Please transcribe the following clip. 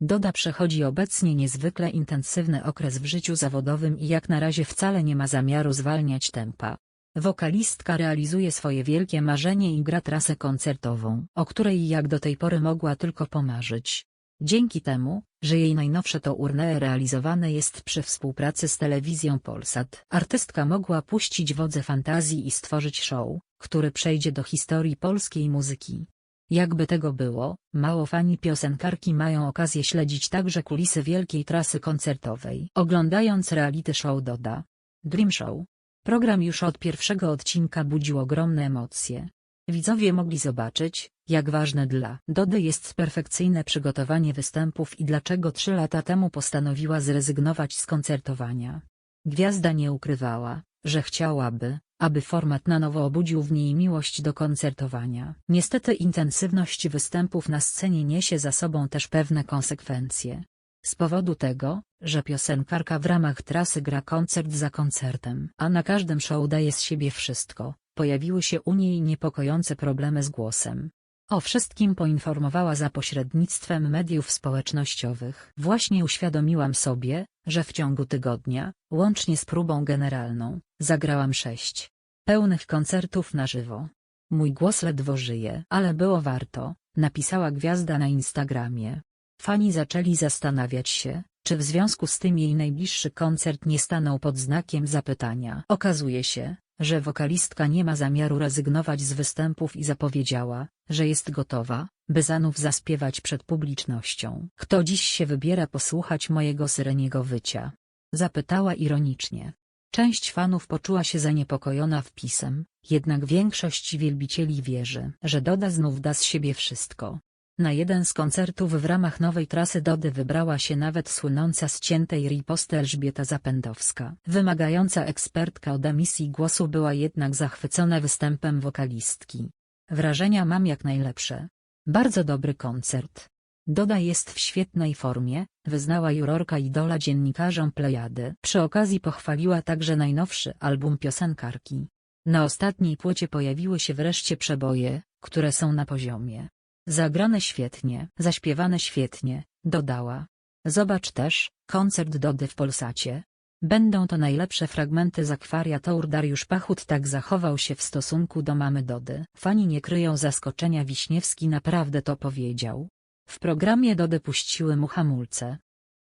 Doda przechodzi obecnie niezwykle intensywny okres w życiu zawodowym i jak na razie wcale nie ma zamiaru zwalniać tempa. Wokalistka realizuje swoje wielkie marzenie i gra trasę koncertową, o której jak do tej pory mogła tylko pomarzyć. Dzięki temu, że jej najnowsze tournée realizowane jest przy współpracy z telewizją Polsat, artystka mogła puścić wodze fantazji i stworzyć show, który przejdzie do historii polskiej muzyki. Jakby tego było, mało fani piosenkarki mają okazję śledzić także kulisy wielkiej trasy koncertowej. Oglądając reality show Doda. Dream Show. Program już od pierwszego odcinka budził ogromne emocje. Widzowie mogli zobaczyć, jak ważne dla Dody jest perfekcyjne przygotowanie występów i dlaczego trzy lata temu postanowiła zrezygnować z koncertowania. Gwiazda nie ukrywała, że chciałaby, aby format na nowo obudził w niej miłość do koncertowania. Niestety intensywność występów na scenie niesie za sobą też pewne konsekwencje. Z powodu tego, że piosenkarka w ramach trasy gra koncert za koncertem, a na każdym show daje z siebie wszystko, pojawiły się u niej niepokojące problemy z głosem. O wszystkim poinformowała za pośrednictwem mediów społecznościowych. Właśnie uświadomiłam sobie, że w ciągu tygodnia, łącznie z próbą generalną, zagrałam sześć pełnych koncertów na żywo. Mój głos ledwo żyje, ale było warto, napisała gwiazda na Instagramie. Fani zaczęli zastanawiać się, czy w związku z tym jej najbliższy koncert nie stanął pod znakiem zapytania. Okazuje się, że wokalistka nie ma zamiaru rezygnować z występów i zapowiedziała, że jest gotowa, by znów zaśpiewać przed publicznością. Kto dziś się wybiera posłuchać mojego syreniego wycia? Zapytała ironicznie. Część fanów poczuła się zaniepokojona wpisem, jednak większość wielbicieli wierzy, że Doda znów da z siebie wszystko. Na jeden z koncertów w ramach nowej trasy Dody wybrała się nawet słynąca z ciętej riposty Elżbieta Zapędowska. Wymagająca ekspertka od emisji głosu była jednak zachwycona występem wokalistki. Wrażenia mam jak najlepsze. Bardzo dobry koncert. Doda jest w świetnej formie, wyznała jurorka idola dziennikarzom Plejady. Przy okazji pochwaliła także najnowszy album piosenkarki. Na ostatniej płycie pojawiły się wreszcie przeboje, które są na poziomie. Zagrane świetnie, zaśpiewane świetnie, dodała. Zobacz też, koncert Dody w Polsacie. Będą to najlepsze fragmenty z Akwaria Tour Dariusz Pachut tak zachował się w stosunku do mamy Dody. Fani nie kryją zaskoczenia Wiśniewski naprawdę to powiedział. W programie Dody puściły mu hamulce.